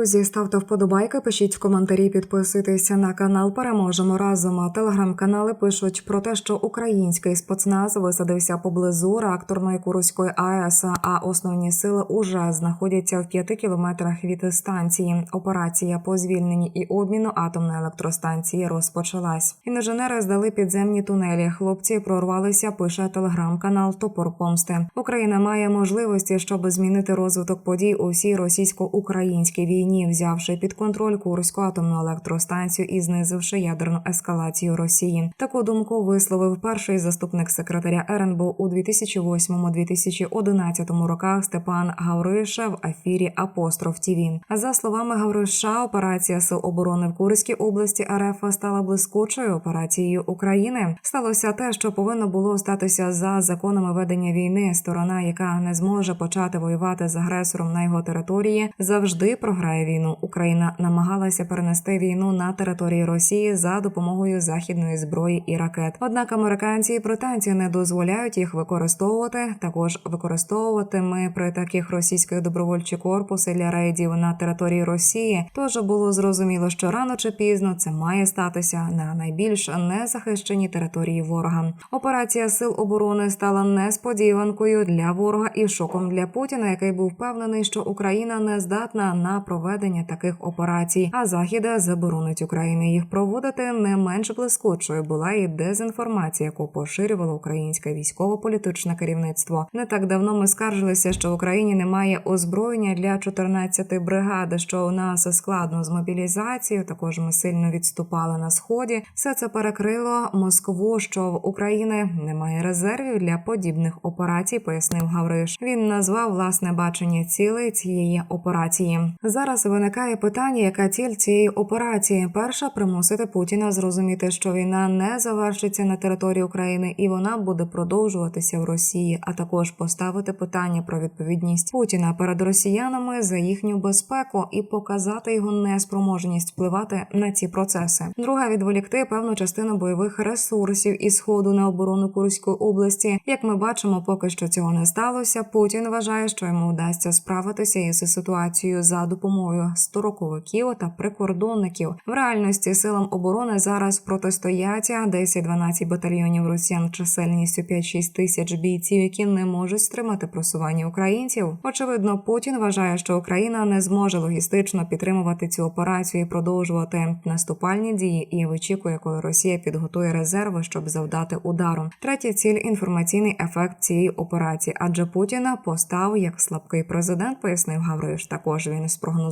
Друзі, ставте вподобайки, пишіть в коментарі, підписуйтеся на канал. Переможемо разом. А Телеграм-канали пишуть про те, що український спецназ висадився поблизу реакторної Курської АЕС, а основні сили уже знаходяться в п'яти кілометрах від станції. Операція по звільненні і обміну атомної електростанції розпочалась. Інженери здали підземні тунелі. Хлопці прорвалися. Пише телеграм-канал Топор Помсти. Україна має можливості, щоб змінити розвиток подій у всій російсько-українській війні, взявши під контроль Курську атомну електростанцію і знизивши ядерну ескалацію Росії. Таку думку висловив перший заступник секретаря РНБО у 2008-2011 роках Степан Гавриша в ефірі Апостроф ТІВІ. За словами Гавриша, операція сил оборони в Курській області РФ стала блискучою операцією України. Сталося те, що повинно було статися за законами ведення війни. Сторона, яка не зможе почати воювати з агресором на його території, завжди програє війну. Україна намагалася перенести війну на території Росії за допомогою західної зброї і ракет. Однак американці і британці не дозволяють їх використовувати. Також використовувати ми при таких російських добровольчі корпуси для рейдів на території Росії. Тож було зрозуміло, що рано чи пізно це має статися на найбільш незахищеній території ворога. Операція сил оборони стала несподіванкою для ворога і шоком для Путіна, який був впевнений, що Україна не здатна на проведення таких операцій, а захід заборонить Україні їх проводити. Не менш блискучою була і дезінформація, яку поширювало українське військово-політичне керівництво. Не так давно ми скаржилися, що в Україні немає озброєння для 14 бригад, що у нас складно з мобілізацією. Також ми сильно відступали на сході. Все це перекрило Москву, що в Україні немає резервів для подібних операцій. Пояснив Гавриш. Він назвав власне бачення цілей цієї операції. Зараз виникає питання, яка ціль цієї операції. Перша примусити Путіна зрозуміти, що війна не завершиться на території України і вона буде продовжуватися в Росії, а також поставити питання про відповідність Путіна перед росіянами за їхню безпеку і показати його неспроможність впливати на ці процеси. Друга відволікти певну частину бойових ресурсів із сходу на оборону Курської області. Як ми бачимо, поки що цього не сталося. Путін вважає, що йому вдасться справитися із ситуацією за допомогою стороковиків та прикордонників. В реальності силам оборони зараз протистоять 10-12 батальйонів росіян чисельністю 5-6 тисяч бійців, які не можуть стримати просування українців. Очевидно, Путін вважає, що Україна не зможе логістично підтримувати цю операцію і продовжувати наступальні дії, і вичікує, коли Росія підготує резерви, щоб завдати удару. Третя ціль інформаційний ефект цієї операції, адже Путіна постав як слабкий президент, пояснив Гавриш. Також він спрогнозував,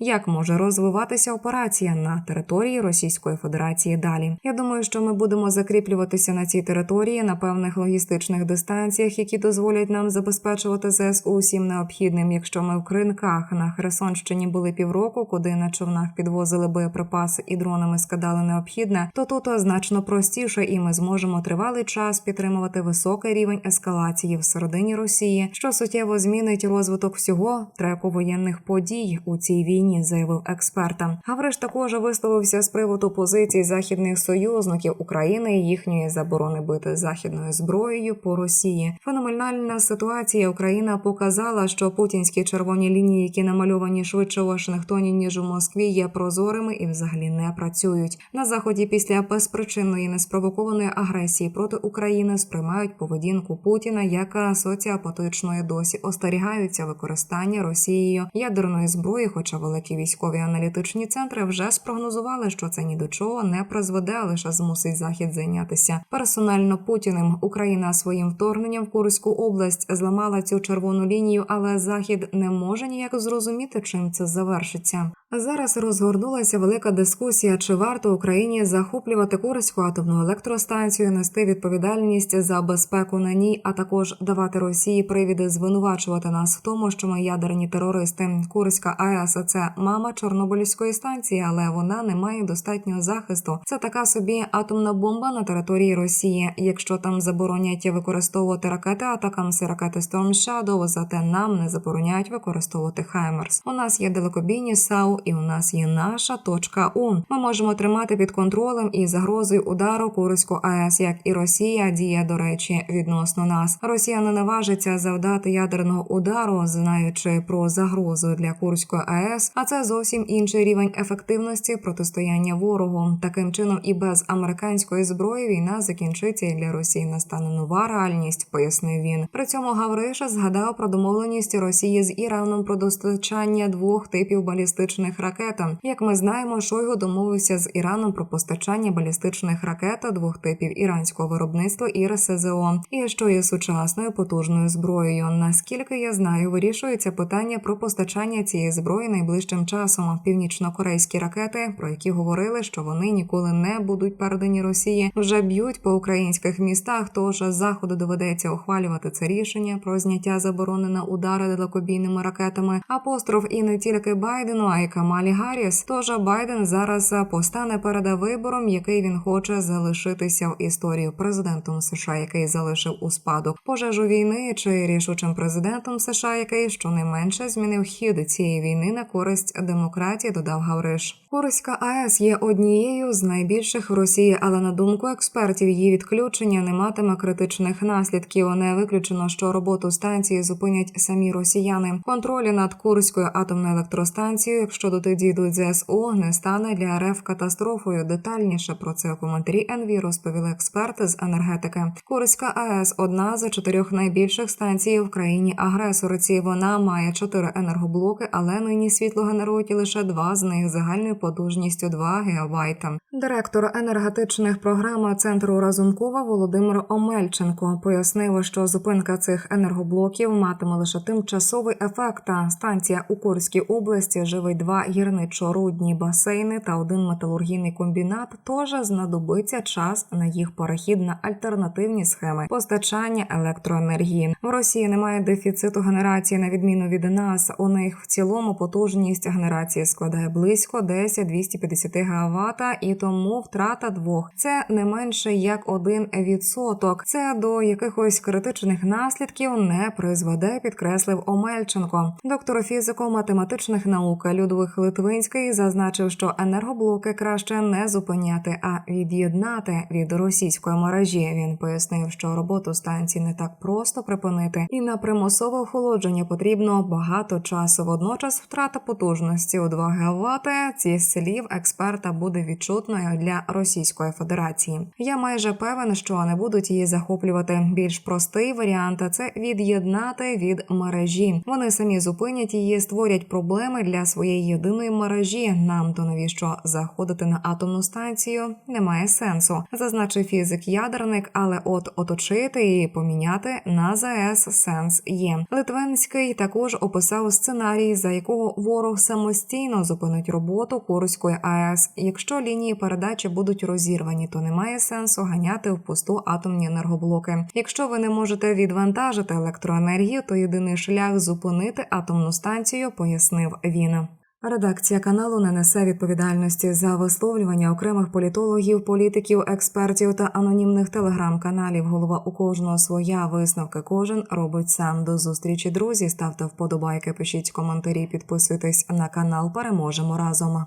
як може розвиватися операція на території Російської Федерації. Далі я думаю, що ми будемо закріплюватися на цій території на певних логістичних дистанціях, які дозволять нам забезпечувати ЗСУ усім необхідним. Якщо ми в кринках на Херсонщині були півроку, куди на човнах підвозили боєприпаси і дронами скидали необхідне, то тут значно простіше, і ми зможемо тривалий час підтримувати високий рівень ескалації всередині Росії, що суттєво змінить розвиток всього треку воєнних подій у цій війні, заявив експерта. Гавриш також висловився з приводу позицій західних союзників України і їхньої заборони бити західною зброєю по Росії. Феноменальна ситуація Україна показала, що путінські червоні лінії, які намальовані швидше у Вашингтоні ніж у Москві, є прозорими і взагалі не працюють на заході. Після безпричинної неспровокованої агресії проти України сприймають поведінку Путіна як соціопатичної досі остерігаються використання Росією ядерної зброї. Хоча великі військові аналітичні центри вже спрогнозували, що це ні до чого не призведе, а лише змусить захід зайнятися персонально Путіним. Україна своїм вторгненням в Курську область зламала цю червону лінію, але захід не може ніяк зрозуміти, чим це завершиться. Зараз розгорнулася велика дискусія, чи варто Україні захоплювати Курську атомну електростанцію, нести відповідальність за безпеку на ній, а також давати Росії привіди звинувачувати нас в тому, що ми ядерні терористи. Курська АЕС – це мама Чорнобильської станції, але вона не має достатнього захисту. Це така собі атомна бомба на території Росії. Якщо там заборонять використовувати ракети, атакамси ракети Storm Shadow, зате нам не забороняють використовувати Хаймерс. У нас є далекобійні САУ, і у нас є наша точка У. Ми можемо тримати під контролем і загрозою удару Курську АЕС, як і Росія діє до речі відносно нас. Росія не наважиться завдати ядерного удару, знаючи про загрозу для Курської АЕС, а це зовсім інший рівень ефективності протистояння ворогу. Таким чином, і без американської зброї війна закінчиться і для Росії настане нова реальність, пояснив він. При цьому Гавриша згадав про домовленість Росії з Іраном про достачання двох типів балістичних ракет. Як ми знаємо, Шойгу домовився з Іраном про постачання балістичних ракет двох типів іранського виробництва і РСЗО, і що є сучасною потужною зброєю. Наскільки я знаю, вирішується питання про постачання цієї зброї найближчим часом. Північно-корейські ракети, про які говорили, що вони ніколи не будуть передані Росії, вже б'ють по українських містах. Тож заходу доведеться ухвалювати це рішення про зняття заборони на удари далекобійними ракетами. Апостроф і не тільки Байдену, а й Камалі Гарріс. Тож Байден зараз постане перед вибором, який він хоче залишитися в історію президентом США, який залишив у спадок пожежу війни, чи рішучим президентом США, який щонайменше змінив хід цієї війни на користь демократії, додав Гавриш. Курська АЕС є однією з найбільших в Росії, але на думку експертів, її відключення не матиме критичних наслідків. Не виключено, що роботу станції зупинять самі росіяни. Контроль над Курською атомною електростанцією, якщо до дійдуть ЗСУ, не стане для РФ катастрофою. Детальніше про це у коментарі НВ розповіли експерти з енергетики. Курська АЕС одна з чотирьох найбільших станцій в країні агресорці. Вона має чотири енергоблоки, але нині світло генерують лише два з них загальною потужністю 2 гігавайта. Директор енергетичних програм центру Разумкова Володимир Омельченко пояснив, що зупинка цих енергоблоків матиме лише тимчасовий ефект. Та Станція у Курській області живить два гірничо-рудні басейни та один металургійний комбінат. Тож знадобиться час на їх перехід на альтернативні схеми постачання електроенергії. В Росії немає дефіциту генерації на відміну від нас. У них в цілому потужність генерації складає близько 10-250 ГВт, і тому втрата двох це не менше як один відсоток. Це до якихось критичних наслідків не призведе, підкреслив Омельченко. Доктор фізико-математичних наук Людвиг Литвинський зазначив, що енергоблоки краще не зупиняти, а від'єднати від російської мережі. Він пояснив, що роботу станції не так просто припинити, і на примусове охолодження потрібно багато часу. Водночас втрата потужності у 2 ГВт ці слів експерта буде відчутною для Російської Федерації. Я майже певен, що не будуть її захоплювати. Більш простий варіант це від'єднати від мережі. Вони самі зупинять її, створять проблеми для своєї єдиної мережі. Нам то навіщо заходити на атомну станцію немає сенсу, зазначив фізик ядерник, але от оточити і поміняти на ЗАЕС сенс є. Литвинський також описав сценарій, за якого ворог самостійно зупинить роботу Курської АЕС. Якщо лінії передачі будуть розірвані, то немає сенсу ганяти в пусту атомні енергоблоки. Якщо ви не можете відвантажити електроенергію, то єдиний шлях зупинити атомну станцію, пояснив він. Редакція каналу не несе відповідальності за висловлювання окремих політологів, політиків, експертів та анонімних телеграм-каналів. Голова у кожного своя висновки. Кожен робить сам. До зустрічі, друзі. Ставте вподобайки, пишіть коментарі, підписуйтесь на канал. Переможемо разом.